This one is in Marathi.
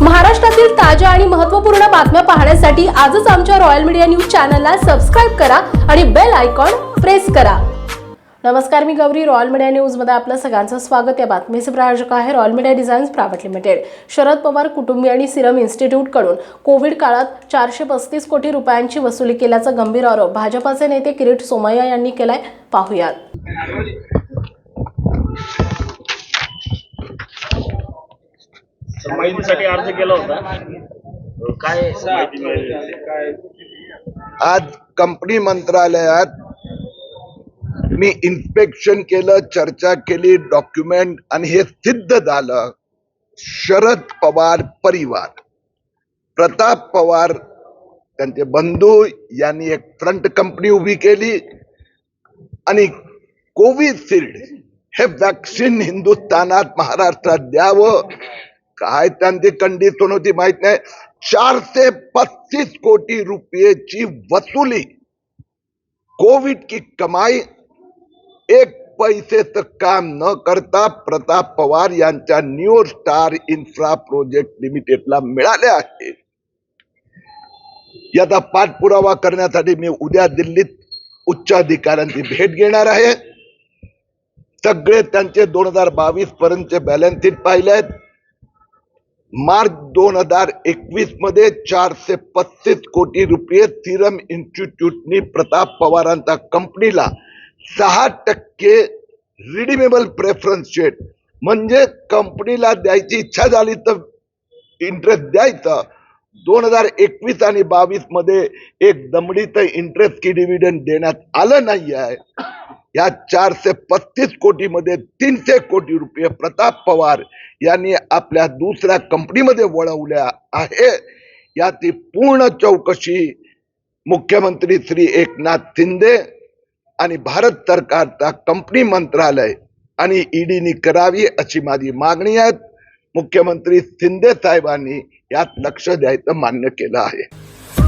महाराष्ट्रातील ताज्या आणि महत्त्वपूर्ण बातम्या पाहण्यासाठी आजच आमच्या रॉयल मीडिया न्यूज चॅनलला सबस्क्राईब करा आणि बेल आयकॉन प्रेस करा. नमस्कार मी गौरी. रॉयल मीडिया न्यूजमध्ये आपलं सगळ्यांचं स्वागत. या बातमीचे प्रायोजक आहे royal media designs private limited. Sharad Pawar कुटुंबीय आणि सिरम इन्स्टिट्यूटकडून कोविड काळात चारशे पस्तीस कोटी रुपयांची वसुली केल्याचा गंभीर आरोप भाजपाचे नेते किरीट सोमय्या यांनी केलाय. पाहुयात. माहितीसाठी अर्ज केला होता. काय माहिती मिळाली? काय आज कंपनी मंत्रालयात मी इन्स्पेक्शन केलं चर्चा केली डॉक्युमेंट आणि हे सिद्ध झालं. शरद पवार परिवार. प्रताप पवार त्यांचे बंधू यांनी एक फ्रंट कंपनी उभी केली आणि कोविशिल्ड हे वॅक्सिन हिंदुस्थानात महाराष्ट्रात द्यावं. काय त्यांची कंडिशन होती माहीत नाही. चारशे पस्तीस कोटी रुपयेची वसुली. कोविड की कमाई एक पैसेचं काम न करता प्रताप पवार यांच्या न्यू स्टार इन्फ्रा प्रोजेक्ट लिमिटेडला मिळाले आहे. याचा पाठपुरावा करण्यासाठी मी उद्या दिल्लीत उच्च अधिकाऱ्यांची भेट घेणार आहे. सगळे त्यांचे दोन हजार बावीस पर्यंतचे बॅलन्स शीट पाहिले आहेत. मार्च दोन हजार एकवीसमध्ये चारशे पस्तीस कोटी रुपये सिरम इन्स्टिट्यूटनी प्रताप पवारांच्या कंपनीला सहा टक्के रिडीमेबल प्रेफरन्स शेट म्हणजे कंपनीला द्यायची इच्छा झाली तर इंटरेस्ट द्यायचं. दोन हजार एकवीस आणि बावीसमध्ये एक दमडीचं इंटरेस्ट की डिव्हिडंड देण्यात आलं नाही आहे या चारशे पस्तीस कोटीमध्ये तीनशे कोटी रुपये प्रताप पवार यांनी आपल्या दुसऱ्या कंपनीमध्ये वळवल्या आहे. याची पूर्ण चौकशी मुख्यमंत्री श्री एकनाथ शिंदे आणि भारत सरकारचा कंपनी मंत्रालय आणि ईडीनी करावी अशी माझी मागणी आहे. मुख्यमंत्री शिंदे साहेबांनी यात लक्ष द्यायचं मान्य केलं आहे.